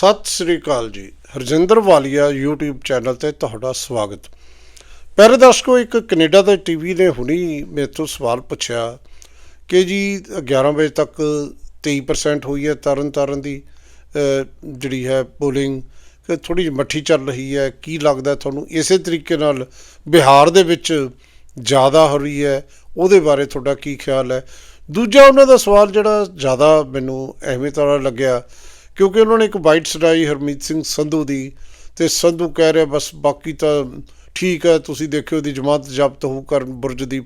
ਸਤਿ ਸ੍ਰੀ ਅਕਾਲ ਜੀ। ਹਰਜਿੰਦਰ ਵਾਲੀਆ YouTube channel ਤੇ ਤੁਹਾਡਾ ਸਵਾਗਤ। ਪਿਆਰੇ ਦਰਸ਼ਕੋ, ਇੱਕ ਕੈਨੇਡਾ ਦੇ ਟੀਵੀ ਨੇ ਹੁਣੀ ਮੇਰੇ ਤੋਂ ਸਵਾਲ ਪੁੱਛਿਆ ਕਿ ਜੀ 11 ਵਜੇ ਤੱਕ 23% ਹੋਈ ਹੈ ਤਰਨ ਤਾਰਨ ਦੀ ਜਿਹੜੀ ਹੈ ਪੋਲਿੰਗ ਕਿ ਥੋੜੀ ਜਿਹੀ ਮੱਠੀ ਚੱਲ ਰਹੀ ਹੈ, ਕੀ ਲੱਗਦਾ ਤੁਹਾਨੂੰ? ਇਸੇ ਤਰੀਕੇ ਨਾਲ ਬਿਹਾਰ ਦੇ ਵਿੱਚ ਜ਼ਿਆਦਾ ਹੋ ਰਹੀ ਹੈ, ਉਹਦੇ ਬਾਰੇ ਤੁਹਾਡਾ ਕੀ ਖਿਆਲ ਹੈ? ਦੂਜਾ ਉਹਨਾਂ ਦਾ ਸਵਾਲ ਜਿਹੜਾ ਜ਼ਿਆਦਾ ਮੈਨੂੰ ਐਵੇਂ ਤਰ੍ਹਾਂ ਲੱਗਿਆ ਕਿਉਂਕਿ ਉਹਨਾਂ ਨੇ ਇੱਕ ਵਾਈਟ ਸੁਣਾਈ ਹਰਮੀਤ ਸਿੰਘ ਸੰਧੂ ਦੀ ਤੇ ਸੰਧੂ ਕਹਿ ਰਿਹਾ, ਬਸ ਬਾਕੀ ਤਾਂ ਠੀਕ ਹੈ, ਤੁਸੀਂ ਦੇਖਿਓ ਦੀ ਜਮਾਤ ਜ਼ਬਤ ਹੋ ਕਰਨ ਬੁਰਜ ਦੀ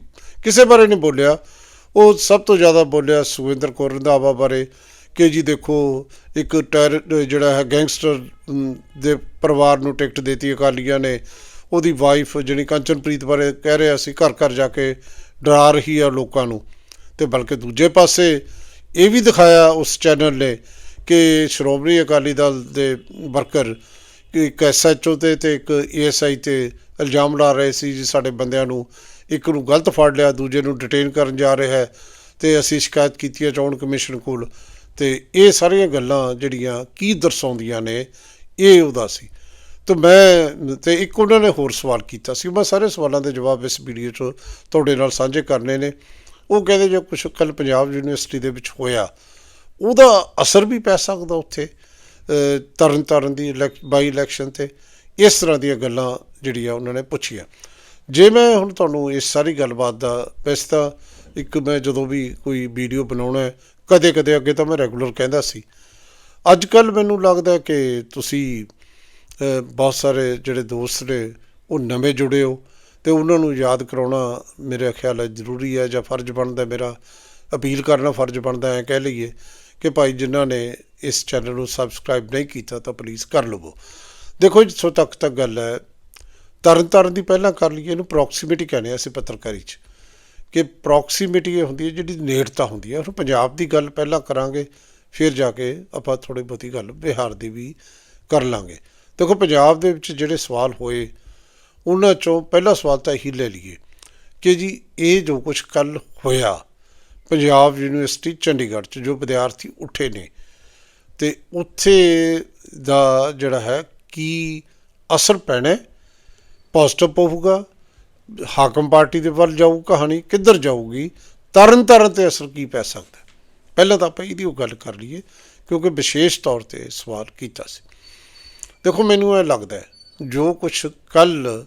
ਕਿਸੇ ਬਾਰੇ ਨਹੀਂ ਬੋਲਿਆ। ਉਹ ਸਭ ਤੋਂ ਜ਼ਿਆਦਾ ਬੋਲਿਆ ਸੁਖਵਿੰਦਰ ਕੌਰ ਰੰਧਾਵਾ ਬਾਰੇ ਕਿ ਜੀ ਦੇਖੋ, ਇੱਕ ਟੈਰ ਜਿਹੜਾ ਹੈ ਗੈਂਗਸਟਰ ਦੇ ਪਰਿਵਾਰ ਨੂੰ ਟਿਕਟ ਦਿੱਤੀ ਅਕਾਲੀਆਂ ਨੇ। ਉਹਦੀ ਵਾਈਫ ਜਿਹੜੀ ਕੰਚਨਪ੍ਰੀਤ ਬਾਰੇ ਕਹਿ ਰਿਹਾ ਸੀ ਘਰ ਘਰ ਜਾ ਕੇ ਡਰਾ ਰਹੀ ਆ ਲੋਕਾਂ ਨੂੰ। ਤੇ ਬਲਕਿ ਦੂਜੇ ਪਾਸੇ ਇਹ ਵੀ ਦਿਖਾਇਆ ਉਸ ਚੈਨਲ ਨੇ ਕਿ ਸ਼੍ਰੋਮਣੀ ਅਕਾਲੀ ਦਲ ਦੇ ਵਰਕਰ ਕਿ ਇੱਕ ਐਸਐਚਓ ਤੇ ਤੇ ਇੱਕ ਏਐਸਆਈ ਤੇ ਇਲਜ਼ਾਮ ਲਾ ਰਹੇ ਸੀ ਜੀ ਸਾਡੇ ਬੰਦਿਆਂ ਨੂੰ। ਇੱਕ ਨੂੰ ਗਲਤ ਫੜ ਲਿਆ, ਦੂਜੇ ਨੂੰ ਡਿਟੇਨ ਕਰਨ ਜਾ ਰਿਹਾ ਹੈ ਤੇ ਅਸੀਂ ਸ਼ਿਕਾਇਤ ਕੀਤੀ ਹੈ ਚੋਣ ਕਮਿਸ਼ਨ ਕੋਲ। ਤੇ ਇਹ ਸਾਰੀਆਂ ਗੱਲਾਂ ਜਿਹੜੀਆਂ ਕੀ ਦਰਸਾਉਂਦੀਆਂ ਨੇ, ਇਹ ਉਹਦਾ ਸੀ। ਤੇ ਮੈਂ, ਤੇ ਇੱਕ ਉਹਨਾਂ ਨੇ ਹੋਰ ਸਵਾਲ ਕੀਤਾ ਸੀ। ਮੈਂ ਸਾਰੇ ਸਵਾਲਾਂ ਦੇ ਜਵਾਬ ਇਸ ਵੀਡੀਓ 'ਚ ਤੁਹਾਡੇ ਨਾਲ ਸਾਂਝੇ ਕਰਨੇ ਨੇ। ਉਹ ਕਹਿੰਦੇ ਜੋ ਕੁਛ ਕੱਲ ਪੰਜਾਬ ਯੂਨੀਵਰਸਿਟੀ ਦੇ ਵਿੱਚ ਹੋਇਆ ਉਹਦਾ ਅਸਰ ਵੀ ਪੈ ਸਕਦਾ ਉੱਥੇ ਅਹ, ਤਰਨ ਤਾਰਨ ਦੀ ਬਾਈ ਇਲੈਕਸ਼ਨ ਤੇ ਇਸ ਤਰ੍ਹਾਂ ਦੀਆਂ ਗੱਲਾਂ ਜਿਹੜੀਆਂ ਉਹਨਾਂ ਨੇ ਪੁੱਛੀਆਂ। ਜੇ ਮੈਂ ਹੁਣ ਤੁਹਾਨੂੰ ਇਸ ਸਾਰੀ ਗੱਲਬਾਤ ਦਾ ਵੈਸੇ ਤਾਂ ਇੱਕ ਮੈਂ ਜਦੋਂ ਵੀ ਕੋਈ ਵੀਡੀਓ ਬਣਾਉਣਾ ਕਦੇ ਕਦੇ ਅੱਗੇ ਤਾਂ ਮੈਂ ਰੈਗੂਲਰ ਕਹਿੰਦਾ ਸੀ। ਅੱਜ ਕੱਲ ਮੈਨੂੰ ਲੱਗਦਾ ਕਿ ਤੁਸੀਂ ਬਹੁਤ ਸਾਰੇ ਜਿਹੜੇ ਦੋਸਤ ਨੇ ਉਹ ਨਵੇਂ ਜੁੜੇ ਹੋ ਤੇ ਉਹਨਾਂ ਨੂੰ ਯਾਦ ਕਰਾਉਣਾ ਮੇਰੇ ਖਿਆਲ ਹੈ ਜ਼ਰੂਰੀ ਹੈ ਜਾਂ ਫਰਜ਼ ਬਣਦਾ ਮੇਰਾ ਅਪੀਲ ਕਰਨਾ ਫਰਜ਼ ਬਣਦਾ ਹੈ ਕਹਿ ਲਈਏ। ਕਿ ਭਾਈ ਜਿਨ੍ਹਾਂ ਨੇ ਇਸ ਚੈਨਲ ਨੂੰ ਸਬਸਕ੍ਰਾਈਬ ਨਹੀਂ ਕੀਤਾ ਤਾਂ ਪਲੀਜ਼ ਕਰ ਲਵੋ। ਦੇਖੋ ਜਿੱਥੋਂ ਤੱਕ ਤੱਕ ਗੱਲ ਹੈ। ਤਰਨ ਤਾਰਨ ਦੀ ਪਹਿਲਾਂ ਕਰ ਲਈਏ, ਇਹਨੂੰ ਪ੍ਰੋਕਸੀਮਿਟੀ ਕਹਿੰਦੇ ਆ ਅਸੀਂ ਪੱਤਰਕਾਰੀ 'ਚ। ਕਿ ਪ੍ਰੋਕਸੀਮਿਟੀ ਇਹ ਹੁੰਦੀ ਹੈ, ਜਿਹੜੀ ਨੇੜਤਾ ਹੁੰਦੀ ਹੈ। ਹੁਣ ਪੰਜਾਬ ਦੀ ਗੱਲ ਪਹਿਲਾਂ ਕਰਾਂਗੇ, ਫਿਰ ਜਾ ਕੇ ਆਪਾਂ ਥੋੜੀ ਬਹੁਤੀ ਗੱਲ ਬਿਹਾਰ ਦੀ ਵੀ ਕਰ ਲਾਂਗੇ। ਦੇਖੋ, ਪੰਜਾਬ ਦੇ ਵਿੱਚ ਜਿਹੜੇ ਸਵਾਲ ਹੋਏ, ਉਹਨਾਂ ਚੋਂ ਪਹਿਲਾ ਸਵਾਲ ਤਾਂ ਇਹੀ ਲੈ ਲਈਏ ਕਿ ਜੀ, ਇਹ ਜੋ ਕੁਝ ਕੱਲ ਹੋਇਆ ਪੰਜਾਬ ਯੂਨੀਵਰਸਿਟੀ ਚੰਡੀਗੜ੍ਹ 'ਚ ਜੋ ਵਿਦਿਆਰਥੀ ਉੱਠੇ ਨੇ ਤੇ ਉੱਥੇ ਦਾ ਜਿਹੜਾ ਹੈ ਕੀ ਅਸਰ ਪੈਣਾ ਪੋਜ਼ਿਟਿਵ ਪਊਗਾ, ਹਾਕਮ ਪਾਰਟੀ ਦੇ ਵੱਲ ਜਾਊ ਕਹਾਣੀ ਕਿੱਧਰ ਜਾਊਗੀ? ਤਰਨ ਤਰਨ ਤੇ ਅਸਰ ਕੀ ਪੈ ਸਕਦਾ ਪਹਿਲਾਂ ਤਾਂ ਆਪਾਂ ਇਹਦੀ ਉਹ ਗੱਲ ਕਰ ਲਈਏ, ਕਿਉਂਕਿ ਵਿਸ਼ੇਸ਼ ਤੌਰ ਤੇ ਸਵਾਲ ਕੀਤਾ ਸੀ। ਦੇਖੋ, ਮੈਨੂੰ ਇਹ ਲੱਗਦਾ ਜੋ ਕੁਝ ਕੱਲ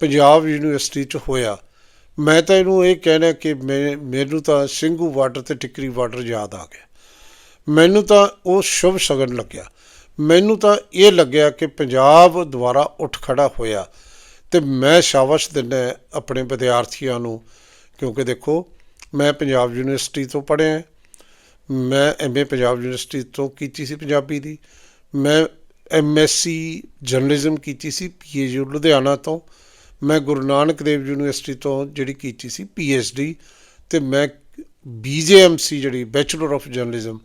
ਪੰਜਾਬ ਯੂਨੀਵਰਸਿਟੀ 'ਚ ਹੋਇਆ ਮੈਂ ਤਾਂ ਇਹਨੂੰ ਇਹ ਕਹਿਣਾ ਕਿ ਮੈਂ, ਮੈਨੂੰ ਤਾਂ ਸਿੰਘੂ ਵਾਟਰ ਤੇ ਟਿੱਕਰੀ ਵਾਟਰ ਯਾਦ ਆ ਗਿਆ। ਮੈਨੂੰ ਤਾਂ ਉਹ ਸ਼ੁਭ ਸ਼ਗਨ ਲੱਗਿਆ। ਮੈਨੂੰ ਤਾਂ ਇਹ ਲੱਗਿਆ ਕਿ ਪੰਜਾਬ ਦੁਆਰਾ ਉੱਠ ਖੜਾ ਹੋਇਆ ਤੇ ਮੈਂ ਸ਼ਾਬਾਸ਼ ਦਿੰਦਾ ਆਪਣੇ ਵਿਦਿਆਰਥੀਆਂ ਨੂੰ, ਕਿਉਂਕਿ ਦੇਖੋ, ਮੈਂ ਪੰਜਾਬ ਯੂਨੀਵਰਸਿਟੀ ਤੋਂ ਪੜ੍ਹਿਆ, ਮੈਂ ਐਮਏ ਪੰਜਾਬ ਯੂਨੀਵਰਸਿਟੀ ਤੋਂ ਕੀਤੀ ਸੀ ਪੰਜਾਬੀ ਦੀ, ਮੈਂ ਐਮਐਸਸੀ ਜਰਨਲਿਜ਼ਮ ਕੀਤੀ ਸੀ ਪੀਏਯੂ ਲੁਧਿਆਣਾ ਤੋਂ ਮੈਂ ਗੁਰੂ ਨਾਨਕ ਦੇਵ ਯੂਨੀਵਰਸਿਟੀ ਤੋਂ ਜਿਹੜੀ ਕੀਤੀ ਸੀ ਪੀਐਚਡੀ ਤੇ ਮੈਂ ਬੀਜੇਐਮਸੀ ਜਿਹੜੀ ਬੈਚਲਰ ਆਫ ਜਰਨਲਿਜ਼ਮ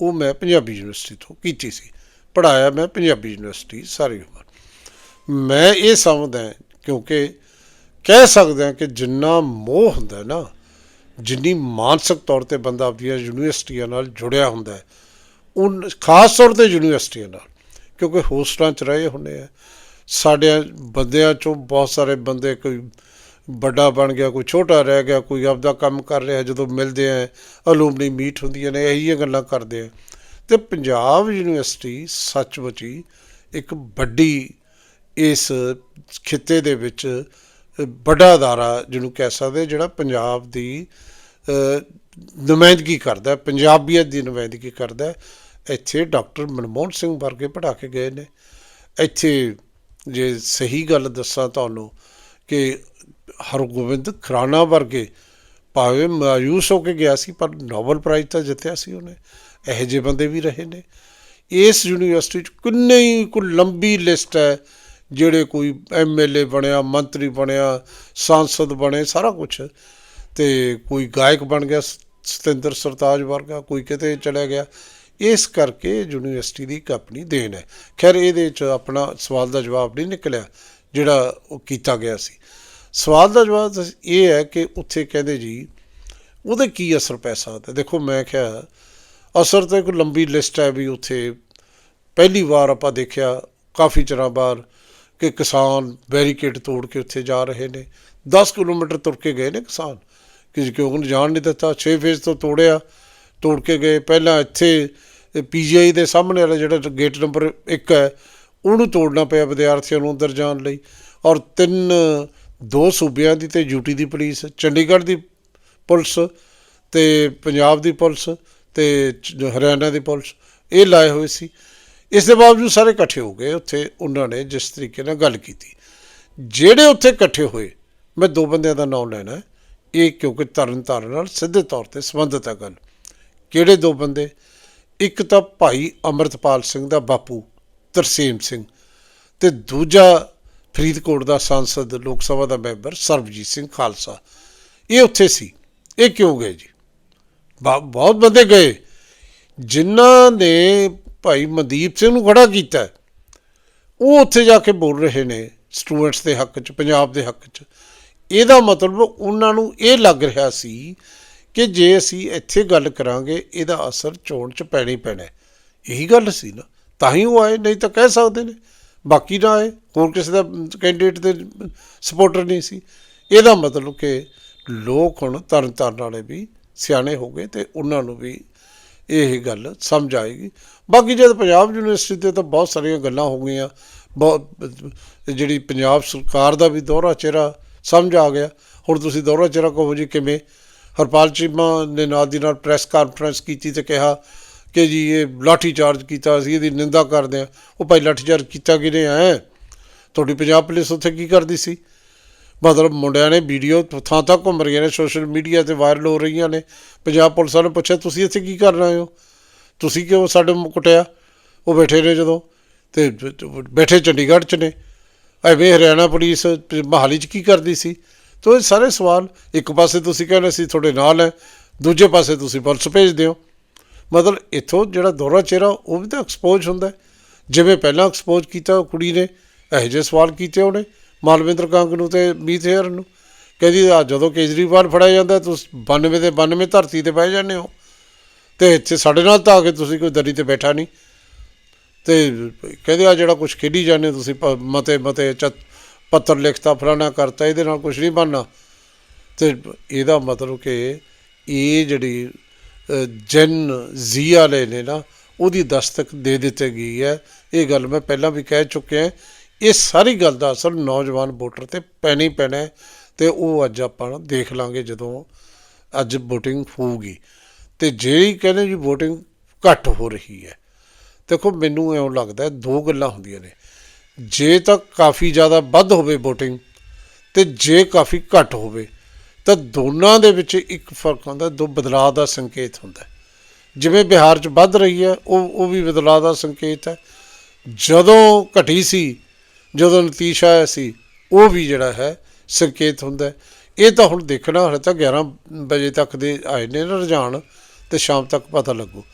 ਉਹ ਮੈਂ ਪੰਜਾਬੀ ਯੂਨੀਵਰਸਿਟੀ ਤੋਂ ਕੀਤੀ ਸੀ। ਪੜਾਇਆ ਮੈਂ ਪੰਜਾਬੀ ਯੂਨੀਵਰਸਿਟੀ ਸਾਰੀ ਉਮਰ। ਮੈਂ ਇਹ ਸਮਝਦਾ ਕਿਉਂਕਿ ਕਹਿ ਸਕਦੇ ਹਾਂ ਕਿ ਜਿੰਨਾ ਮੋਹ ਹੁੰਦਾ ਨਾ, ਜਿੰਨੀ ਮਾਨਸਿਕ ਤੌਰ ਤੇ ਬੰਦਾ ਆਪਣੀਆਂ ਯੂਨੀਵਰਸਿਟੀਆਂ ਨਾਲ ਜੁੜਿਆ ਹੁੰਦਾ ਹੈ ਉਹ ਖਾਸ ਤੌਰ ਤੇ ਯੂਨੀਵਰਸਿਟੀਆਂ ਨਾਲ, ਕਿਉਂਕਿ ਹੋਸਟਲਾਂ 'ਚ ਰਹੇ ਹੁੰਦੇ ਆ ਸਾਡੇ ਬੰਦਿਆਂ ਚੋਂ ਬਹੁਤ ਸਾਰੇ ਬੰਦੇ ਕੋਈ ਵੱਡਾ ਬਣ ਗਿਆ, ਕੋਈ ਛੋਟਾ ਰਹਿ ਗਿਆ, ਕੋਈ ਆਪਦਾ ਕੰਮ ਕਰ ਰਿਹਾ, ਜਦੋਂ ਮਿਲਦੇ ਆ, ਅਲੂਮਨੀ ਮੀਟ ਹੁੰਦੀਆਂ ਨੇ ਇਹੀਆਂ ਗੱਲਾਂ ਕਰਦੇ ਆ। ਤੇ ਪੰਜਾਬ ਯੂਨੀਵਰਸਿਟੀ ਸੱਚਮੁੱਚ ਹੀ ਇੱਕ ਵੱਡੀ ਇਸ ਖਿੱਤੇ ਦੇ ਵਿੱਚ ਵੱਡਾ ਅਦਾਰਾ ਜਿਹਨੂੰ ਕਹਿ ਸਕਦੇ ਜਿਹੜਾ ਪੰਜਾਬ ਦੀ ਨੁਮਾਇੰਦਗੀ ਕਰਦਾ ਪੰਜਾਬੀਅਤ ਦੀ ਨੁਮਾਇੰਦਗੀ ਕਰਦਾ ਇੱਥੇ ਡਾਕਟਰ ਮਨਮੋਹਨ ਸਿੰਘ ਵਰਗੇ ਪੜ੍ਹਾ ਕੇ ਗਏ ਨੇ। ਇੱਥੇ ਜੇ ਸਹੀ ਗੱਲ ਦੱਸਾਂ ਤੁਹਾਨੂੰ ਕਿ ਹਰਗੋਬਿੰਦ ਖਰਾਣਾ ਵਰਗੇ ਭਾਵੇਂ ਮਾਯੂਸ ਹੋ ਕੇ ਗਿਆ ਸੀ, ਪਰ ਨੋਬਲ ਪ੍ਰਾਈਜ਼ ਤਾਂ ਜਿੱਤਿਆ ਸੀ ਉਹਨੇ। ਇਹੋ ਜਿਹੇ ਬੰਦੇ ਵੀ ਰਹੇ ਨੇ। ਇਸ ਯੂਨੀਵਰਸਿਟੀ 'ਚ ਕਿੰਨੇ ਹੀ, ਕੋਈ ਲੰਬੀ ਲਿਸਟ ਹੈ, ਜਿਹੜੇ ਕੋਈ ਐਮਐਲਏ ਬਣਿਆ, ਮੰਤਰੀ ਬਣਿਆ, ਸਾਂਸਦ ਬਣੇ, ਸਾਰਾ ਕੁਝ ਤੇ ਕੋਈ ਗਾਇਕ ਬਣ ਗਿਆ ਸ- ਸਤਿੰਦਰ ਸਰਤਾਜ ਵਰਗਾ, ਕੋਈ ਕਿਤੇ ਚਲਾ ਗਿਆ। ਇਸ ਕਰਕੇ ਯੂਨੀਵਰਸਿਟੀ ਦੀ ਇੱਕ ਆਪਣੀ ਦੇਣ ਹੈ। ਖੈਰ, ਇਹਦੇ ਚ ਆਪਣਾ ਸਵਾਲ ਦਾ ਜਵਾਬ ਨਹੀਂ ਨਿਕਲਿਆ ਜਿਹੜਾ ਉਹ ਕੀਤਾ ਗਿਆ ਸੀ। ਸਵਾਲ ਦਾ ਜਵਾਬ ਇਹ ਹੈ ਕਿ ਉੱਥੇ ਕਹਿੰਦੇ ਜੀ, ਉਹਦੇ ਕੀ ਅਸਰ ਪੈ ਸਕਦਾ ਦੇਖੋ, ਮੈਂ ਕਿਹਾ ਅਸਰ ਤਾਂ ਇੱਕ ਲੰਬੀ ਲਿਸਟ ਹੈ ਵੀ ਉੱਥੇ ਪਹਿਲੀ ਵਾਰ ਆਪਾਂ ਦੇਖਿਆ ਕਾਫੀ ਚਿਰਾਂ ਬਾਅਦ ਕਿ ਕਿਸਾਨ ਬੈਰੀਕੇਡ ਤੋੜ ਕੇ ਉੱਥੇ ਜਾ ਰਹੇ ਨੇ। 10 ਕਿਲੋਮੀਟਰ ਤੁਰ ਕੇ ਗਏ ਨੇ ਕਿਸਾਨ। ਕਿ ਕਿਉਂ ਉਹਨੂੰ ਜਾਣ ਨਹੀਂ ਦਿੱਤਾ 6 ਫੇਜ਼ ਤੋਂ ਤੋੜਿਆ। ਤੋੜ ਕੇ ਗਏ। ਪਹਿਲਾਂ ਇੱਥੇ ਪੀਜੀਆਈ ਦੇ ਸਾਹਮਣੇ ਵਾਲਾ ਜਿਹੜਾ ਗੇਟ ਨੰਬਰ 1 ਹੈ, ਉਹਨੂੰ ਤੋੜਨਾ ਪਿਆ ਵਿਦਿਆਰਥੀਆਂ ਨੂੰ ਅੰਦਰ ਜਾਣ ਲਈ। ਔਰ ਤਿੰਨ, ਦੋ ਸੂਬਿਆਂ ਦੀ ਤੇ ਯੂਟੀ ਦੀ ਪੁਲਿਸ, ਚੰਡੀਗੜ੍ਹ ਦੀ ਪੁਲਿਸ ਤੇ ਪੰਜਾਬ ਦੀ ਪੁਲਿਸ ਤੇ ਹਰਿਆਣਾ ਦੀ ਪੁਲਿਸ, ਇਹ ਲਾਏ ਹੋਏ ਸੀ। ਇਸ ਦੇ ਬਾਵਜੂਦ ਸਾਰੇ ਇਕੱਠੇ ਹੋ ਗਏ ਉੱਥੇ, ਉਹਨਾਂ ਨੇ ਜਿਸ ਤਰੀਕੇ ਨਾਲ ਗੱਲ ਕੀਤੀ। ਜਿਹੜੇ ਉੱਥੇ ਇਕੱਠੇ ਹੋਏ, ਮੈਂ ਦੋ ਬੰਦਿਆਂ ਦਾ ਨਾਮ ਲੈਣਾ ਇਹ ਕਿਉਂਕਿ ਤਰਨ ਤਾਰਨ ਨਾਲ ਸਿੱਧੇ ਤੌਰ ਤੇ ਸੰਬੰਧਿਤ ਹੈ ਗੱਲ। ਕਿਹੜੇ ਦੋ ਬੰਦੇ? ਇੱਕ ਤਾਂ ਭਾਈ ਅਮਰਤਪਾਲ ਸਿੰਘ ਦਾ ਬਾਪੂ, ਤਰਸੇਮ ਸਿੰਘ ਤੇ ਦੂਜਾ ਫਰੀਦਕੋਟ ਦਾ ਸੰਸਦ, ਲੋਕ ਸਭਾ ਦਾ ਮੈਂਬਰ ਸਰਬਜੀਤ ਸਿੰਘ ਖਾਲਸਾ। ਇਹ ਉੱਥੇ ਸੀ। ਇਹ ਕਿਉਂ ਗਏ ਜੀ? ਬਹੁਤ ਬੰਦੇ ਗਏ। ਜਿਨ੍ਹਾਂ ਨੇ ਭਾਈ ਮਨਦੀਪ ਸਿੰਘ ਨੂੰ ਖੜਾ ਕੀਤਾ। ਉਹ ਉੱਥੇ ਜਾ ਕੇ ਬੋਲ ਰਹੇ ਨੇ, ਸਟੂਡੈਂਟਸ ਦੇ ਹੱਕ 'ਚ, ਪੰਜਾਬ ਦੇ ਹੱਕ 'ਚ। ਇਹਦਾ ਮਤਲਬ ਉਹਨਾਂ ਨੂੰ ਇਹ ਲੱਗ ਰਿਹਾ ਸੀ ਕਿ ਜੇ ਅਸੀਂ ਇੱਥੇ ਗੱਲ ਕਰਾਂਗੇ, ਇਹਦਾ ਅਸਰ ਚੋਣ 'ਚ ਪੈਣੀ ਪੈਣਾ ਇਹੀ ਗੱਲ ਸੀ ਨਾ। ਤਾਂ ਹੀ ਉਹ ਆਏ, ਨਹੀਂ ਤਾਂ ਕਹਿ ਸਕਦੇ ਨੇ। ਬਾਕੀ ਨਾ ਆਏ, ਹੋਰ ਕਿਸੇ ਦਾ ਕੈਂਡੀਡੇਟ ਦੇ ਸਪੋਰਟਰ ਨਹੀਂ ਸੀ। ਇਹਦਾ ਮਤਲਬ ਕਿ ਲੋਕ ਹੁਣ ਤਰਨ ਤਾਰਨ ਵਾਲੇ ਵੀ ਸਿਆਣੇ ਹੋ ਗਏ ਤੇ ਉਹਨਾਂ ਨੂੰ ਵੀ ਇਹ ਗੱਲ ਸਮਝ ਆਏਗੀ। ਬਾਕੀ ਜਦ ਪੰਜਾਬ ਯੂਨੀਵਰਸਿਟੀ ਤੇ ਤਾਂ ਬਹੁਤ ਸਾਰੀਆਂ ਗੱਲਾਂ ਹੋ ਗਈਆਂ। ਬਹੁਤ, ਜਿਹੜੀ ਪੰਜਾਬ ਸਰਕਾਰ ਦਾ ਵੀ ਦੋਹਰਾ ਚਿਹਰਾ ਸਮਝ ਆ ਗਿਆ। ਹੁਣ ਤੁਸੀਂ ਦੋਹਰਾ ਚਿਹਰਾ ਕਹੋ ਜੀ ਕਿਵੇਂ ਹਰਪਾਲ ਚੀਮਾ ਨੇ ਨਾਲ ਦੀ ਨਾਲ ਪ੍ਰੈਸ ਕਾਨਫਰੰਸ ਕੀਤੀ ਤੇ ਕਿਹਾ ਕਿ ਜੀ ਇਹ ਲਾਠੀ ਚਾਰਜ ਕੀਤਾ, ਅਸੀਂ ਇਹਦੀ ਨਿੰਦਾ ਕਰਦੇ ਹਾਂ। ਉਹ ਭਾਈ ਲਾਠੀ ਚਾਰਜ ਕੀਤਾ ਕਿਹਨੇ ਹੈ? ਤੁਹਾਡੀ ਪੰਜਾਬ ਪੁਲਿਸ ਉੱਥੇ ਕੀ ਕਰਦੀ ਸੀ? ਮਤਲਬ ਮੁੰਡਿਆਂ ਨੇ ਵੀਡੀਓ ਥਾਂ ਥਾਂ ਘੁੰਮ ਰਹੀਆਂ ਨੇ ਸੋਸ਼ਲ ਮੀਡੀਆ ਤੇ ਵਾਇਰਲ ਹੋ ਰਹੀਆਂ ਨੇ। ਪੰਜਾਬ ਪੁਲਿਸ ਵਾਲਿਆਂ ਨੇ ਪੁੱਛਿਆ, ਤੁਸੀਂ ਇੱਥੇ ਕੀ ਕਰ ਰਹੇ ਹੋ? ਤੁਸੀਂ ਕਿਉਂ ਸਾਡੇ ਮੂੰਹ ਕੁੱਟਿਆ? ਉਹ ਬੈਠੇ ਨੇ ਜਦੋਂ ਤੇ ਬੈਠੇ ਚੰਡੀਗੜ੍ਹ 'ਚ ਨੇ। ਐਵੇਂ ਹਰਿਆਣਾ ਪੁਲਿਸ ਮਹਾਲੀ 'ਚ ਕੀ ਕਰਦੀ ਸੀ? ਤੋ ਇਹ ਸਾਰੇ ਸਵਾਲ ਇੱਕ ਪਾਸੇ ਤੁਸੀਂ ਕਹਿੰਦੇ ਸੀ ਤੁਹਾਡੇ ਨਾਲ ਹੈ, ਦੂਜੇ ਪਾਸੇ ਤੁਸੀਂ ਪੁਲਿਸ ਭੇਜਦੇ ਹੋ। ਮਤਲਬ ਇਥੋਂ ਜਿਹੜਾ ਦੋਹਰਾ ਚਿਹਰਾ, ਉਹ ਵੀ ਤਾਂ ਐਕਸਪੋਜ਼ ਹੁੰਦਾ ਜਿਵੇਂ ਪਹਿਲਾਂ ਐਕਸਪੋਜ਼ ਕੀਤਾ ਕੁੜੀ ਨੇ, ਇਹੋ ਜਿਹੇ ਸਵਾਲ ਕੀਤੇ ਉਹਨੇ, ਮਾਲਵਿੰਦਰ ਕੰਗ ਨੂੰ ਤੇ ਮੀਤ ਨੂੰ। ਕਹਿੰਦੀ ਆ, ਜਦੋਂ ਕੇਜਰੀਵਾਲ ਫੜਿਆ ਜਾਂਦਾ, ਤੁਸੀਂ 92 ਦੇ 92 ਧਰਤੀ ਤੇ ਬਹਿ ਜਾਂਦੇ ਹੋ। ਤੇ ਇੱਥੇ ਸਾਡੇ ਨਾਲ ਤਾਂ ਆ ਕੇ ਤੁਸੀਂ ਕੋਈ ਦਰੀ ਤੇ ਬੈਠਾ ਨਹੀਂ। ਤੇ ਕਹਿੰਦੇ ਆ, ਜਿਹੜਾ ਕੁਝ ਖੇਡੀ ਜਾਂਦੇ ਹੋ ਤੁਸੀਂ, ਪ- ਮਤੇ ਮਤੇ ਚ ਪੱਤਰ ਲਿਖਤਾ ਫਲਾਣਾ ਕਰਤਾ ਇਹਦੇ ਨਾਲ ਕੁਝ ਨਹੀਂ ਬਣਨਾ। ਤੇ ਇਹਦਾ ਮਤਲਬ ਕਿ ਇਹ ਜਿਹੜੀ ਅ, ਜਨ ਜ਼ੀ ਵਾਲੇ ਨੇ ਨਾ ਉਹਦੀ ਦਸਤਕ ਦੇ ਦਿੱਤੀ ਗਈ ਹੈ। ਇਹ ਗੱਲ ਮੈਂ ਪਹਿਲਾਂ ਵੀ ਕਹਿ ਚੁੱਕਿਆ ਇਹ ਸਾਰੀ ਗੱਲ ਦਾ ਅਸਰ ਨੌਜਵਾਨ ਵੋਟਰ ਤੇ ਪੈਣੀ ਪੈਣਾ ਹੈ ਤੇ ਉਹ ਅੱਜ ਆਪਾਂ ਦੇਖ ਲਾਂਗੇ ਜਦੋਂ ਅੱਜ VOTING ਹੋਊਗੀ। ਤੇ ਜਿਹੜੀ ਕਹਿੰਦੇ ਜੀ VOTING ਘੱਟ ਹੋ ਰਹੀ ਹੈ ਦੇਖੋ ਮੈਨੂੰ ਇਉਂ ਲੱਗਦਾ ਦੋ ਗੱਲਾਂ ਹੁੰਦੀਆਂ ਨੇ। ਜੇ ਤਾਂ ਕਾਫੀ ਜ਼ਿਆਦਾ ਵੱਧ ਹੋਵੇ VOTING ਤੇ ਜੇ ਕਾਫੀ ਘੱਟ ਹੋਵੇ, ਤਾਂ ਦੋਨਾਂ ਦੇ ਵਿੱਚ ਇੱਕ ਫ਼ਰਕ ਹੁੰਦਾ ਦੋ ਬਦਲਾਅ ਦਾ ਸੰਕੇਤ ਹੁੰਦਾ। ਜਿਵੇਂ ਬਿਹਾਰ 'ਚ ਵੱਧ ਰਹੀ ਹੈ, ਉਹ ਉਹ ਵੀ ਬਦਲਾਅ ਦਾ ਸੰਕੇਤ ਹੈ। ਜਦੋਂ ਘਟੀ ਸੀ, ਜਦੋਂ ਨਤੀਜਾ ਆਇਆ ਸੀ, ਉਹ ਵੀ ਜਿਹੜਾ ਹੈ, ਸੰਕੇਤ ਹੁੰਦਾ ਇਹ ਤਾਂ ਹੁਣ ਦੇਖਣਾ, ਹਲੇ ਤਾਂ 11 ਵਜੇ ਤੱਕ ਦੇ ਆਏ ਨੇ ਰੁਝਾਨ, ਤੇ ਸ਼ਾਮ ਤੱਕ ਪਤਾ ਲੱਗੂ।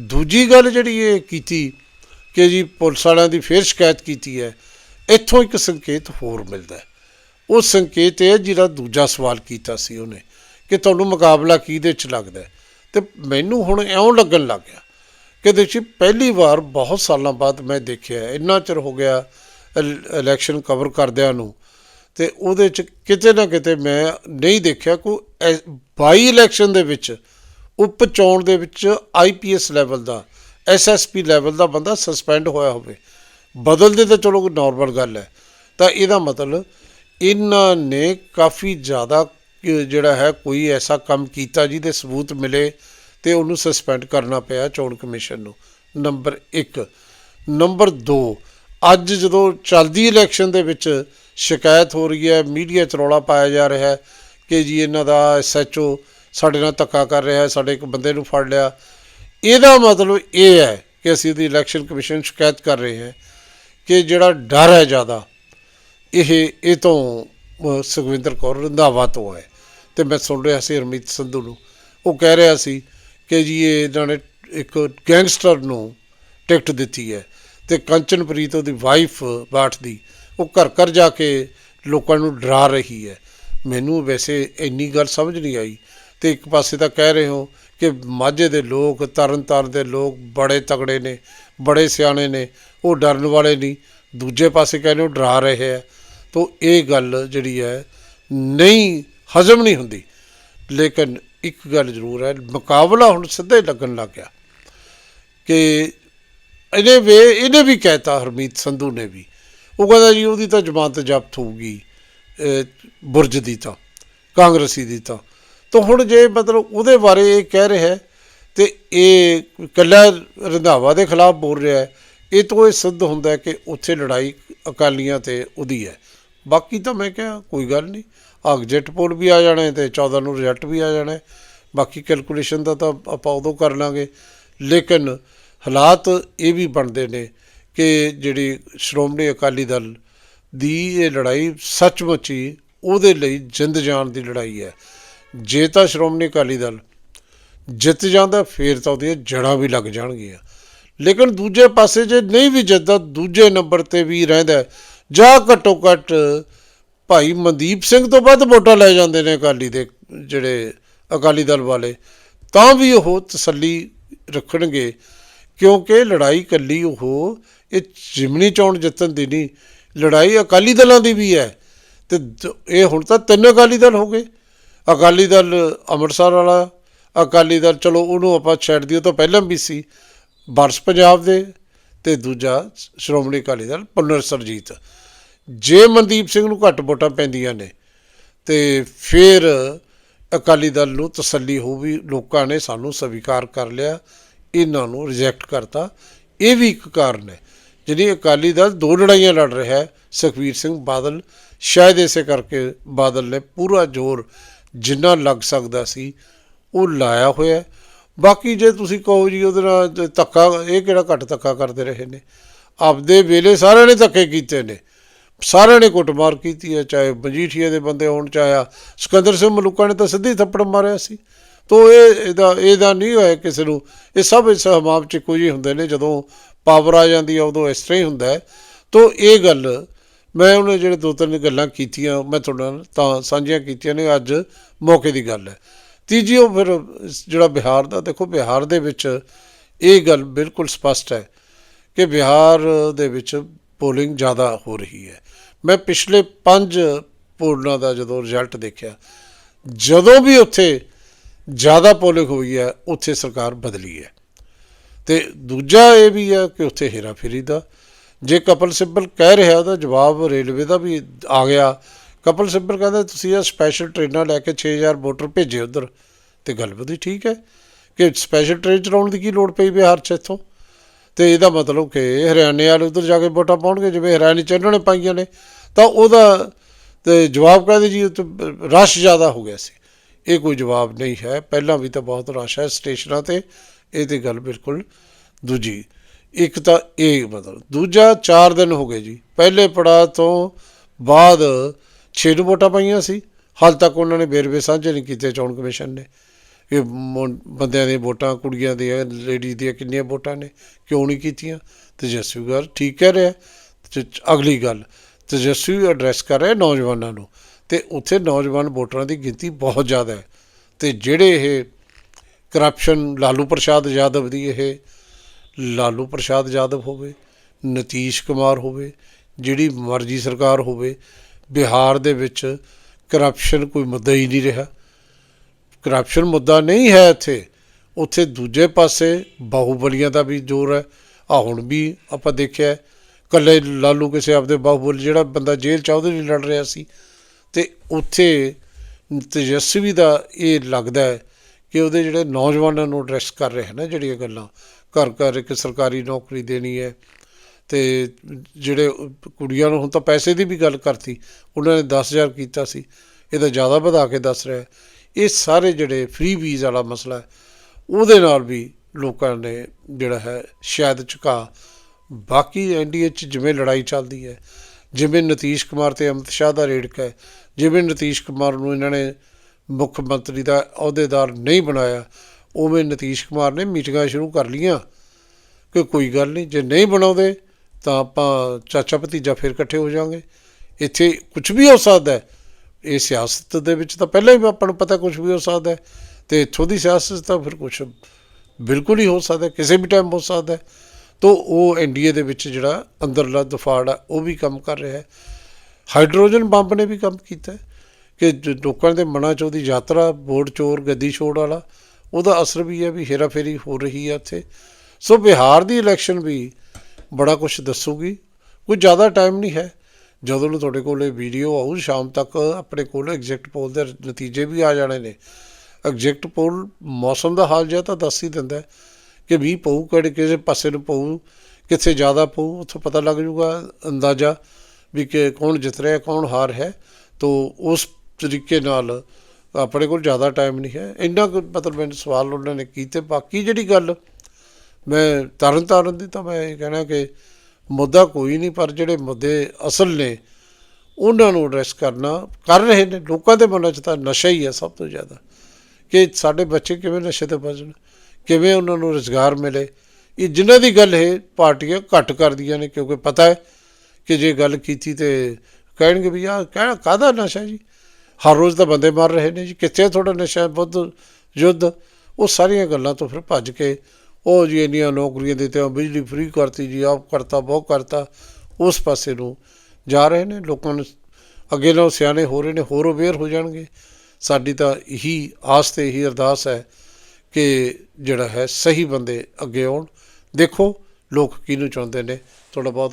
ਦੂਜੀ ਗੱਲ ਜਿਹੜੀ ਇਹ ਕੀਤੀ ਕਿ ਜੀ ਪੁਲਿਸ ਵਾਲਿਆਂ ਦੀ ਫੇਰ ਸ਼ਿਕਾਇਤ ਕੀਤੀ ਹੈ, ਇੱਥੋਂ ਇੱਕ ਸੰਕੇਤ ਹੋਰ ਮਿਲਦਾ ਉਹ ਸੰਕੇਤ ਇਹ ਹੈ ਜਿਹੜਾ ਦੂਜਾ ਸਵਾਲ ਕੀਤਾ ਸੀ ਉਹਨੇ, ਕਿ ਤੁਹਾਨੂੰ ਮੁਕਾਬਲਾ ਕਿਹਦੇ ਚ ਲੱਗਦਾ ਹੈ? ਤੇ ਮੈਨੂੰ ਹੁਣ ਇਉਂ ਲੱਗਣ ਲੱਗ ਗਿਆ ਕਿ ਦੇਖੀ ਪਹਿਲੀ ਵਾਰ ਬਹੁਤ ਸਾਲਾਂ ਬਾਅਦ ਮੈਂ ਦੇਖਿਆ ਇੰਨਾ ਚਿਰ ਹੋ ਗਿਆ ਇਲ- ਇਲੈਕਸ਼ਨ ਕਵਰ ਕਰਦਿਆਂ ਨੂੰ, ਤੇ ਉਹਦੇ ਚ ਕਿਤੇ ਨਾ ਕਿਤੇ ਮੈਂ ਨਹੀਂ ਦੇਖਿਆ ਕੋਈ ਬਾਈ ਇਲੈਕਸ਼ਨ ਦੇ ਵਿੱਚ ਉਪ ਚੋਣ ਦੇ ਵਿੱਚ ਆਈਪੀਐਸ ਲੈਵਲ ਦਾ ਐਸਐਸਪੀ ਲੈਵਲ ਦਾ ਬੰਦਾ ਸਸਪੈਂਡ ਹੋਇਆ ਹੋਵੇ। ਬਦਲਦੇ ਤਾਂ ਚਲੋ ਕੋਈ ਨਾਰਮਲ ਗੱਲ ਹੈ। ਤਾਂ ਇਹਦਾ ਮਤਲਬ ਇਹਨਾਂ ਨੇ ਕਾਫੀ ਜ਼ਿਆਦਾ ਜਿਹੜਾ ਹੈ ਕੋਈ ਐਸਾ ਕੰਮ ਕੀਤਾ ਜਿਹਦੇ ਸਬੂਤ ਮਿਲੇ ਤੇ ਉਹਨੂੰ ਸਸਪੈਂਡ ਕਰਨਾ ਪਿਆ ਚੋਣ ਕਮਿਸ਼ਨ ਨੂੰ। ਨੰਬਰ 1 ਨੰਬਰ 2 ਅੱਜ ਜਦੋਂ ਚੱਲਦੀ ਇਲੈਕਸ਼ਨ ਦੇ ਵਿੱਚ ਸ਼ਿਕਾਇਤ ਹੋ ਰਹੀ ਹੈ, ਮੀਡੀਆ 'ਚ ਰੌਲਾ ਪਾਇਆ ਜਾ ਰਿਹਾ ਹੈ ਕਿ ਜੀ ਇਹਨਾਂ ਦਾ ਐਸਐਚਓ ਸਾਡੇ ਨਾਲ ਧੱਕਾ ਕਰ ਰਿਹਾ ਹੈ, ਸਾਡੇ ਇੱਕ ਬੰਦੇ ਨੂੰ ਫੜ ਲਿਆ। ਇਹਦਾ ਮਤਲਬ ਇਹ ਹੈ ਕਿ ਅਸੀਂ ਦੀ ਇਲੈਕਸ਼ਨ ਕਮਿਸ਼ਨ ਸ਼ਿਕਾਇਤ ਕਰ ਰਹੇ ਹਾਂ ਕਿ ਜਿਹੜਾ ਡਰ ਹੈ ਜ਼ਿਆਦਾ, ਇਹ ਇਹ ਤੋਂ ਸੁਖਵਿੰਦਰ ਕੌਰ ਰੰਧਾਵਾ ਤੋਂ ਹੈ। ਤੇ ਮੈਂ ਸੁਣ ਰਿਹਾ ਸੀ ਹਰਮੀਤ ਸੰਧੂ ਨੂੰ। ਉਹ ਕਹਿ ਰਿਹਾ ਸੀ ਕਿ ਜੀ ਇਹ ਇਹਨਾਂ ਨੇ ਇੱਕ ਗੈਂਗਸਟਰ ਨੂੰ ਟਿਕਟ ਦਿੱਤੀ ਹੈ ਤੇ ਕੰਚਨਪ੍ਰੀਤ ਉਹਦੀ ਵਾਈਫ ਬਾਠ ਦੀ, ਉਹ ਘਰ ਘਰ ਜਾ ਕੇ ਲੋਕਾਂ ਨੂੰ ਡਰਾ ਰਹੀ ਹੈ। ਮੈਨੂੰ ਵੈਸੇ ਇੰਨੀ ਗੱਲ ਸਮਝ ਨਹੀਂ ਆਈ। ਤੇ ਇੱਕ ਪਾਸੇ ਤਾਂ ਕਹਿ ਰਹੇ ਹੋ ਕਿ ਮਾਝੇ ਦੇ ਲੋਕ, ਤਰਨਤਾਰਨ ਦੇ ਲੋਕ ਬੜੇ ਤਗੜੇ ਨੇ, ਬੜੇ ਸਿਆਣੇ ਨੇ, ਉਹ ਡਰਨ ਵਾਲੇ ਨਹੀਂ। ਦੂਜੇ ਪਾਸੇ ਕਹਿੰਦੇ ਉਹ ਡਰਾ ਰਹੇ ਹੈ ਤੋ ਇਹ ਗੱਲ ਜਿਹੜੀ ਹੈ, ਨਹੀਂ, ਹਜ਼ਮ ਨਹੀਂ ਹੁੰਦੀ। ਲੇਕਿਨ ਇੱਕ ਗੱਲ ਜ਼ਰੂਰ ਹੈ, ਮੁਕਾਬਲਾ ਹੁਣ ਸਿੱਧੇ ਲੱਗਣ ਲੱਗ ਗਿਆ। ਕਿ ਇਹਨੇ ਵੇ, ਇਹਨੇ ਵੀ ਕਹਿਤਾ, ਹਰਮੀਤ ਸੰਧੂ ਨੇ ਵੀ। ਉਹ ਕਹਿੰਦਾ ਜੀ, ਉਹਦੀ ਤਾਂ ਜ਼ਮਾਨਤ ਜ਼ਬਤ ਹੋਊਗੀ ਬੁਰਜ ਦੀ ਤਾਂ, ਕਾਂਗਰਸੀ ਦੀ ਤਾਂ। ਤਾਂ ਹੁਣ ਜੇ ਮਤਲਬ ਉਹਦੇ ਬਾਰੇ ਇਹ ਕਹਿ ਰਿਹਾ ਹੈ, ਤੇ ਇਹ ਇਕੱਲਾ ਰੰਧਾਵਾ ਦੇ ਖਿਲਾਫ ਬੋਲ ਰਿਹਾ ਹੈ, ਇਹ ਤੋਂ ਇਹ ਸਿੱਧ ਹੁੰਦਾ ਹੈ ਕਿ ਉੱਥੇ ਲੜਾਈ ਅਕਾਲੀਆਂ ਤੇ ਉਹਦੀ ਹੈ। ਬਾਕੀ ਤਾਂ ਮੈਂ ਕਿਹਾ ਕੋਈ ਗੱਲ ਨਹੀਂ ਐਗਜ਼ਿਟ ਪੋਲ ਵੀ ਆ ਜਾਣਾ ਹੈ ਤੇ 14 ਨੂੰ ਰਿਜ਼ਲਟ ਵੀ ਆ ਜਾਣਾ ਬਾਕੀ ਕੈਲਕੂਲੇਸ਼ਨ ਦਾ ਤਾਂ ਆਪਾਂ ਉਦੋਂ ਕਰ ਲਾਂਗੇ। ਲੇਕਿਨ ਹਾਲਾਤ ਇਹ ਵੀ ਬਣਦੇ ਨੇ ਕਿ ਜਿਹੜੀ ਸ਼੍ਰੋਮਣੀ ਅਕਾਲੀ ਦਲ ਦੀ ਇਹ ਲੜਾਈ ਸੱਚਮੁੱਚ ਹੀ ਉਹਦੇ ਲਈ ਜਿੰਦ ਜਾਨ ਦੀ ਲੜਾਈ ਹੈ। ਜੇ ਤਾਂ ਸ਼੍ਰੋਮਣੀ ਅਕਾਲੀ ਦਲ ਜਿੱਤ ਜਾਂਦਾ, ਫੇਰ ਤਾਂ ਉਹਦੀਆਂ ਜੜਾਂ ਵੀ ਲੱਗ ਜਾਣਗੀਆਂ। ਲੇਕਿਨ ਦੂਜੇ ਪਾਸੇ ਜੇ ਨਹੀਂ ਵੀ ਜਿੱਤਦਾ, ਦੂਜੇ ਨੰਬਰ ਤੇ ਵੀ ਰਹਿੰਦਾ ਜਾਂ ਘੱਟੋ ਘੱਟ ਭਾਈ ਮਨਦੀਪ ਸਿੰਘ ਤੋਂ ਵੱਧ ਵੋਟਾਂ ਲੈ ਜਾਂਦੇ ਨੇ ਅਕਾਲੀ ਦੇ, ਜਿਹੜੇ ਅਕਾਲੀ ਦਲ ਵਾਲੇ, ਤਾਂ ਵੀ ਉਹ ਤਸੱਲੀ ਰੱਖਣਗੇ। ਕਿਉਂਕਿ ਲੜਾਈ ਕੱਲੀ ਉਹ, ਇਹ ਜਿਮਨੀ ਚੋਣ ਜਿੱਤਣ ਦੀ ਨਹੀਂ, ਲੜਾਈ ਅਕਾਲੀ ਦਲਾਂ ਦੀ ਵੀ ਹੈ। ਤੇ ਇਹ ਹੁਣ ਤਾਂ ਤਿੰਨ ਅਕਾਲੀ ਦਲ ਹੋ ਗਏ। ਅਕਾਲੀ ਦਲ ਅੰਮ੍ਰਿਤਸਰ ਵਾਲਾ, ਅਕਾਲੀ ਦਲ, ਚਲੋ ਉਹਨੂੰ ਆਪਾਂ ਛੱਡ ਦਿਓ ਤਾਂ ਪਹਿਲਾਂ ਵੀ ਸੀ, ਬਰਸ ਪੰਜਾਬ ਦੇ ਤੇ ਦੂਜਾ ਸ਼੍ਰੋਮਣੀ ਅਕਾਲੀ ਦਲ ਪੁਨਰ ਸਰਜੀਤ। ਜੇ ਮਨਦੀਪ ਸਿੰਘ ਨੂੰ ਘੱਟ ਵੋਟਾਂ ਪੈਂਦੀਆਂ ਨੇ, ਤੇ ਫਿਰ ਅਕਾਲੀ ਦਲ ਨੂੰ ਤਸੱਲੀ ਹੋ ਵੀ ਲੋਕਾਂ ਨੇ ਸਾਨੂੰ ਸਵੀਕਾਰ ਕਰ ਲਿਆ, ਇਹਨਾਂ ਨੂੰ ਰਿਜੈਕਟ ਕਰਤਾ। ਇਹ ਵੀ ਇੱਕ ਕਾਰਨ ਹੈ ਜਿਹੜੀ ਅਕਾਲੀ ਦਲ ਦੋ ਲੜਾਈਆਂ ਲੜ ਰਿਹਾ ਹੈ, ਸੁਖਬੀਰ ਸਿੰਘ ਬਾਦਲ, ਸ਼ਾਇਦ ਇਸੇ ਕਰਕੇ ਬਾਦਲ ਨੇ ਪੂਰਾ ਜ਼ੋਰ ਜਿੰਨਾ ਲੱਗ ਸਕਦਾ ਸੀ, ਉਹ ਲਾਇਆ ਹੋਇਆ। ਬਾਕੀ ਜੇ ਤੁਸੀਂ ਕਹੋ ਜੀ ਉਹਦੇ ਨਾਲ ਧੱਕਾ, ਇਹ ਕਿਹੜਾ ਘੱਟ ਧੱਕਾ ਕਰਦੇ ਰਹੇ ਨੇ? ਆਪਦੇ ਵੇਲੇ ਸਾਰਿਆਂ ਨੇ ਧੱਕੇ ਕੀਤੇ ਨੇ। ਸਾਰਿਆਂ ਨੇ ਕੁੱਟਮਾਰ ਕੀਤੀ ਹੈ, ਚਾਹੇ ਮਜੀਠੀਆ ਦੇ ਬੰਦੇ ਹੋਣ, ਚਾਹੇ ਸਿਕੰਦਰ ਸਿੰਘ ਮਲੂਕਾ ਨੇ ਤਾਂ ਸਿੱਧੀ ਥੱਪੜ ਮਾਰਿਆ ਸੀ। ਤੋ ਇਹ, ਇਹਦਾ ਇਹਦਾ ਨਹੀਂ ਹੋਇਆ ਕਿਸੇ ਨੂੰ। ਇਹ ਸਭ ਇਸ ਹਮਾਮ ਚ ਇੱਕੋ ਜਿਹੇ ਹੁੰਦੇ ਨੇ, ਜਦੋਂ ਪਾਵਰ ਆ ਜਾਂਦੀ ਹੈ, ਉਦੋਂ ਇਸ ਤਰ੍ਹਾਂ ਹੀ ਹੁੰਦਾ ਹੈ। ਤੋ ਇਹ ਗੱਲ ਮੈਂ ਉਹਨੇ ਜਿਹੜੇ ਦੋ ਤਿੰਨ ਗੱਲਾਂ ਕੀਤੀਆਂ, ਮੈਂ ਤੁਹਾਡੇ ਨਾਲ ਤਾਂ ਸਾਂਝੀਆਂ ਕੀਤੀਆਂ ਨੇ, ਅੱਜ ਮੌਕੇ ਦੀ ਗੱਲ ਹੈ। ਤੀਜੀ ਉਹ ਫਿਰ ਜਿਹੜਾ ਬਿਹਾਰ ਦਾ, ਦੇਖੋ ਬਿਹਾਰ ਦੇ ਵਿੱਚ ਇਹ ਗੱਲ ਬਿਲਕੁਲ ਸਪਸ਼ਟ ਹੈ ਕਿ ਬਿਹਾਰ ਦੇ ਵਿੱਚ ਪੋਲਿੰਗ ਜ਼ਿਆਦਾ ਹੋ ਰਹੀ ਹੈ। ਮੈਂ ਪਿਛਲੇ 5 ਪੋਲਾਂ ਦਾ ਜਦੋਂ ਰਿਜ਼ਲਟ ਦੇਖਿਆ, ਜਦੋਂ ਵੀ ਉੱਥੇ ਜ਼ਿਆਦਾ ਪੋਲਿੰਗ ਹੋਈ ਹੈ, ਉੱਥੇ ਸਰਕਾਰ ਬਦਲੀ ਹੈ। ਤੇ ਦੂਜਾ ਇਹ ਵੀ ਹੈ ਕਿ ਉੱਥੇ ਹੇਰਾਫੇਰੀ ਦਾ ਜੇ ਕਪਲ ਸਿੱਬਲ ਕਹਿ ਰਿਹਾ ਉਹਦਾ ਜਵਾਬ ਰੇਲਵੇ ਦਾ ਵੀ ਆ ਗਿਆ। ਕਪਲ ਸਿੱਬਲ ਕਹਿੰਦਾ, ਤੁਸੀਂ ਇਹ ਸਪੈਸ਼ਲ ਟ੍ਰੇਨਾਂ ਲੈ ਕੇ 6000 ਵੋਟਰ ਭੇਜੇ ਉਧਰ। ਤੇ ਗੱਲ ਵੀ ਠੀਕ ਹੈ। ਕਿ ਸਪੈਸ਼ਲ ਟ੍ਰੇਨ ਚਲਾਉਣ ਦੀ ਕੀ ਲੋੜ ਪਈ ਬਿਹਾਰ 'ਚ ਇੱਥੋਂ? ਤੇ ਇਹਦਾ ਮਤਲਬ ਕਿ ਹਰਿਆਣੇ ਵਾਲੇ ਉਧਰ ਜਾ ਕੇ ਵੋਟਾਂ ਪਾਉਣਗੇ, ਜਿਵੇਂ ਹਰਿਆਣੇ 'ਚ ਇਹਨਾਂ ਨੇ ਪਾਈਆਂ ਨੇ। ਤਾਂ ਉਹਦਾ ਤੇ ਜਵਾਬ ਕਹਿੰਦੇ ਜੀ, ਉੱਥੇ ਰਸ਼ ਜ਼ਿਆਦਾ ਹੋ ਗਿਆ ਸੀ। ਇਹ ਕੋਈ ਜਵਾਬ ਨਹੀਂ ਹੈ। ਪਹਿਲਾਂ ਵੀ ਤਾਂ ਬਹੁਤ ਰਸ਼ ਹੈ ਸਟੇਸ਼ਨਾਂ ਤੇ। ਇਹ ਤੇ ਗੱਲ ਬਿਲਕੁਲ ਦੂਜੀ। ਇੱਕ ਤਾਂ ਇਹ ਮਤਲਬ, ਦੂਜਾ 4 ਦਿਨ ਹੋ ਗਏ ਜੀ। ਪਹਿਲੇ ਪੜਾਅ ਤੋਂ ਬਾਅਦ 6 ਨੂੰ ਵੋਟਾਂ ਪਾਈਆਂ ਸੀ। ਹਾਲ ਤੱਕ ਉਹਨਾਂ ਨੇ ਵੇਰਵੇ ਸਾਂਝੇ ਨਹੀਂ ਕੀਤੇ ਚੋਣ ਕਮਿਸ਼ਨ ਨੇ। ਇਹ ਬੰਦਿਆਂ ਦੀਆਂ ਵੋਟਾਂ, ਕੁੜੀਆਂ ਦੀਆਂ, ਲੇਡੀ ਦੀਆਂ ਕਿੰਨੀਆਂ ਵੋਟਾਂ ਨੇ, ਕਿਉਂ ਨਹੀਂ ਕੀਤੀਆਂ? ਤੇਜਸਵੀ ਗੱਲ ਠੀਕ ਕਹਿ ਰਿਹਾ। ਤੇ ਅਗਲੀ ਗੱਲ, ਤੇਜਸਵੀ ਐਡਰੈਸ ਕਰ ਰਿਹਾ ਨੌਜਵਾਨਾਂ ਨੂੰ। ਤੇ ਉੱਥੇ ਨੌਜਵਾਨ ਵੋਟਰਾਂ ਦੀ ਗਿਣਤੀ ਬਹੁਤ ਜ਼ਿਆਦਾ ਹੈ। ਤੇ ਜਿਹੜੇ ਇਹ ਕਰਪਸ਼ਨ ਲਾਲੂ ਪ੍ਰਸ਼ਾਦ ਯਾਦਵ ਦੀ ਇਹ ਲਾਲੂ ਪ੍ਰਸ਼ਾਦ ਯਾਦਵ ਹੋਵੇ ਨਤੀਸ਼ ਕੁਮਾਰ ਹੋਵੇ ਜਿਹੜੀ ਮਰਜ਼ੀ ਸਰਕਾਰ ਹੋਵੇ ਬਿਹਾਰ ਦੇ ਵਿੱਚ ਕਰਪਸ਼ਨ ਕੋਈ ਮੁੱਦਾ ਹੀ ਨਹੀਂ ਰਿਹਾ। ਕਰਪਸ਼ਨ ਮੁੱਦਾ ਨਹੀਂ ਹੈ ਇੱਥੇ। ਉੱਥੇ ਦੂਜੇ ਪਾਸੇ ਬਾਹੂਬਲੀਆਂ ਦਾ ਵੀ ਜ਼ੋਰ ਹੈ। ਆ ਹੁਣ ਵੀ ਆਪਾਂ ਦੇਖਿਆ ਹੈ, ਇਕੱਲੇ ਲਾਲੂ ਕਿਸੇ ਆਪਦੇ ਬਾਹੂਬਲੀ ਜਿਹੜਾ ਬੰਦਾ ਜੇਲ੍ਹ ਚ ਉਹਦੇ ਲਈ ਲੜ ਰਿਹਾ ਸੀ। ਤੇ ਉੱਥੇ ਤੇਜਸਵੀ ਦਾ ਇਹ ਲੱਗਦਾ ਹੈ ਕਿ ਉਹਦੇ ਜਿਹੜੇ ਨੌਜਵਾਨਾਂ ਨੂੰ ਐਡਰੈਸ ਕਰ ਰਹੇ ਹਨ ਨਾ ਜਿਹੜੀਆਂ ਗੱਲਾਂ। ਘਰ ਘਰ ਇੱਕ ਸਰਕਾਰੀ ਨੌਕਰੀ ਦੇਣੀ ਹੈ ਤੇ ਜਿਹੜੇ ਕੁੜੀਆਂ ਨੂੰ ਹੁਣ ਤਾਂ ਪੈਸੇ ਦੀ ਵੀ ਗੱਲ ਕਰਤੀ, ਉਹਨਾਂ ਨੇ 10000 ਕੀਤਾ ਸੀ ਇਹਦਾ ਜ਼ਿਆਦਾ ਵਧਾ ਕੇ ਦੱਸ ਰਿਹਾ ਇਹ ਸਾਰੇ ਜਿਹੜੇ ਫ੍ਰੀ ਵੀਜ਼ ਵਾਲਾ ਮਸਲਾ ਹੈ, ਉਹਦੇ ਨਾਲ ਵੀ ਲੋਕਾਂ ਨੇ ਜਿਹੜਾ ਹੈ ਸ਼ਾਇਦ ਝੁਕਾ। ਬਾਕੀ ਐਨਡੀਏ ਚ ਜਿਵੇਂ ਲੜਾਈ ਚੱਲਦੀ ਹੈ, ਜਿਵੇਂ ਨਤੀਸ਼ ਕੁਮਾਰ ਤੇ ਅਮਿਤ ਸ਼ਾਹ ਦਾ ਰੇੜਕਾ ਹੈ, ਜਿਵੇਂ ਨਤੀਸ਼ ਕੁਮਾਰ ਨੂੰ ਇਹਨਾਂ ਨੇ ਮੁੱਖ ਮੰਤਰੀ ਦਾ ਅਹੁਦੇਦਾਰ ਨਹੀਂ ਬਣਾਇਆ ਉਵੇਂ ਨਤੀਸ਼ ਕੁਮਾਰ ਨੇ ਮੀਟਿੰਗਾਂ ਸ਼ੁਰੂ ਕਰ ਲੀਆਂ ਕਿ ਕੋਈ ਗੱਲ ਨਹੀਂ, ਜੇ ਨਹੀਂ ਬਣਾਉਂਦੇ ਤਾਂ ਆਪਾਂ ਚਾਚਾ ਭਤੀਜਾ ਫਿਰ ਇਕੱਠੇ ਹੋ ਜਾਵਾਂਗੇ ਇੱਥੇ ਕੁਝ ਵੀ ਹੋ ਸਕਦਾ ਹੈ, ਇਹ ਸਿਆਸਤ ਦੇ ਵਿੱਚ ਤਾਂ ਪਹਿਲਾਂ ਹੀ ਆਪਾਂ ਨੂੰ ਪਤਾ ਕੁਝ ਵੀ ਹੋ ਸਕਦਾ ਹੈ ਤੇ ਇੱਥੋਂ ਦੀ ਸਿਆਸਤ ਤਾਂ ਫਿਰ ਕੁਝ ਬਿਲਕੁਲ ਹੀ ਹੋ ਸਕਦਾ ਕਿਸੇ ਵੀ ਟਾਈਮ ਹੋ ਸਕਦਾ ਹੈ। ਤੋ ਉਹ ਐਨਡੀਏ ਦੇ ਵਿੱਚ ਜਿਹੜਾ ਅੰਦਰਲਾ ਦਫਾੜ ਆ, ਉਹ ਵੀ ਕੰਮ ਕਰ ਰਿਹਾ ਹੈ ਹਾਈਡਰੋਜਨ ਬੰਬ ਨੇ ਵੀ ਕੰਮ ਕੀਤਾ ਕਿ ਜ- ਲੋਕਾਂ ਦੇ ਮਨਾਂ 'ਚ ਉਹਦੀ ਯਾਤਰਾ, ਬੋਰਡ ਚੋਰ, ਗੱਦੀ ਛੋੜ ਵਾਲਾ ਉਹਦਾ ਅਸਰ ਵੀ ਹੈ ਵੀ ਹੇਰਾਫੇਰੀ ਹੋ ਰਹੀ ਹੈ ਇੱਥੇ। ਸੋ ਬਿਹਾਰ ਦੀ ਇਲੈਕਸ਼ਨ ਵੀ ਬੜਾ ਕੁਝ ਦੱਸੂਗੀ। ਕੋਈ ਜ਼ਿਆਦਾ ਟਾਈਮ ਨਹੀਂ ਹੈ। ਜਦੋਂ ਨੂੰ ਤੁਹਾਡੇ ਕੋਲ ਇਹ ਵੀਡੀਓ ਆਊ, ਸ਼ਾਮ ਤੱਕ ਆਪਣੇ ਕੋਲ ਐਗਜ਼ੈਕਟ ਪੋਲ ਦੇ ਨਤੀਜੇ ਵੀ ਆ ਜਾਣੇ ਨੇ। ਐਗਜ਼ੈਕਟ ਪੋਲ ਮੌਸਮ ਦਾ ਹਾਲ ਜਿਹਾ ਤਾਂ ਦੱਸ ਹੀ ਦਿੰਦਾ ਕਿ ਵੀ ਪਊ, ਕਿਹੜੇ ਕਿਸੇ ਪਾਸੇ ਨੂੰ ਪਊ, ਕਿੱਥੇ ਜ਼ਿਆਦਾ ਪਊ, ਉੱਥੋਂ ਪਤਾ ਲੱਗ ਜੂਗਾ ਅੰਦਾਜ਼ਾ ਵੀ ਕਿ ਕੌਣ ਜਿੱਤ ਰਿਹਾ, ਕੌਣ ਹਾਰ ਹੈ। ਤੋ ਉਸ ਤਰੀਕੇ ਨਾਲ ਤਾਂ ਆਪਣੇ ਕੋਲ ਜ਼ਿਆਦਾ ਟਾਈਮ ਨਹੀਂ ਹੈ। ਇੰਨਾ ਕੁ ਮਤਲਬ ਮੈਨੂੰ ਸਵਾਲ ਉਹਨਾਂ ਨੇ ਕੀਤੇ। ਬਾਕੀ ਜਿਹੜੀ ਗੱਲ ਮੈਂ ਤਰਨ ਤਾਰਨ ਦੀ ਤਾਂ ਮੈਂ ਇਹ ਕਹਿਣਾ ਕਿ ਮੁੱਦਾ ਕੋਈ ਨਹੀਂ, ਪਰ ਜਿਹੜੇ ਮੁੱਦੇ ਅਸਲ ਨੇ, ਉਹਨਾਂ ਨੂੰ ਐਡਰੈਸ ਕਰਨਾ ਕਰ ਰਹੇ ਨੇ। ਲੋਕਾਂ ਦੇ ਮਨਾਂ 'ਚ ਤਾਂ ਨਸ਼ਾ ਹੀ ਹੈ ਸਭ ਤੋਂ ਜ਼ਿਆਦਾ। ਕਿ ਸਾਡੇ ਬੱਚੇ ਕਿਵੇਂ ਨਸ਼ੇ ਤੋਂ ਬਚਣ, ਕਿਵੇਂ ਉਹਨਾਂ ਨੂੰ ਰੋਜ਼ਗਾਰ ਮਿਲੇ। ਇਹ ਜਿਨ੍ਹਾਂ ਦੀ ਗੱਲ ਹੈ ਪਾਰਟੀਆਂ ਘੱਟ ਕਰਦੀਆਂ ਨੇ, ਕਿਉਂਕਿ ਪਤਾ ਹੈ ਕਿ ਜੇ ਗੱਲ ਕੀਤੀ ਤੇ ਕਹਿਣਗੇ ਵੀ ਆਹ ਕਹਿਣਾ ਕਾਹਦਾ ਨਸ਼ਾ ਜੀ? ਹਰ ਰੋਜ਼ ਤਾਂ ਬੰਦੇ ਮਰ ਰਹੇ ਨੇ ਜੀ, ਕਿੱਥੇ ਥੋੜਾ ਨਸ਼ਾ, ਬੁੱਧ, ਯੁੱਧ? ਉਹ ਸਾਰੀਆਂ ਗੱਲਾਂ ਤੋਂ ਫਿਰ ਭੱਜ ਕੇ ਉਹ ਜੀ ਇੰਨੀਆਂ ਨੌਕਰੀਆਂ ਦਿੱਤੀਆਂ ਬਿਜਲੀ ਫ੍ਰੀ ਕਰਤੀ ਜੀ, ਆਪ ਕਰਤਾ ਬਹੁਤ ਕਰਤਾ, ਉਸ ਪਾਸੇ ਨੂੰ ਜਾ ਰਹੇ ਨੇ, ਲੋਕਾਂ ਨੂੰ ਅੱਗੇ ਨਾਲੋਂ ਸਿਆਣੇ ਹੋ ਰਹੇ ਨੇ, ਹੋਰ ਅਵੇਅਰ ਹੋ ਜਾਣਗੇ। ਸਾਡੀ ਤਾਂ ਇਹੀ ਆਸ ਤੇ ਇਹੀ ਅਰਦਾਸ ਹੈ ਕਿ ਜਿਹੜਾ ਹੈ, ਸਹੀ ਬੰਦੇ ਅੱਗੇ ਆਉਣ। ਦੇਖੋ ਲੋਕ ਕਿਹਨੂੰ ਚਾਹੁੰਦੇ ਨੇ। ਤੁਹਾਡਾ ਬਹੁਤ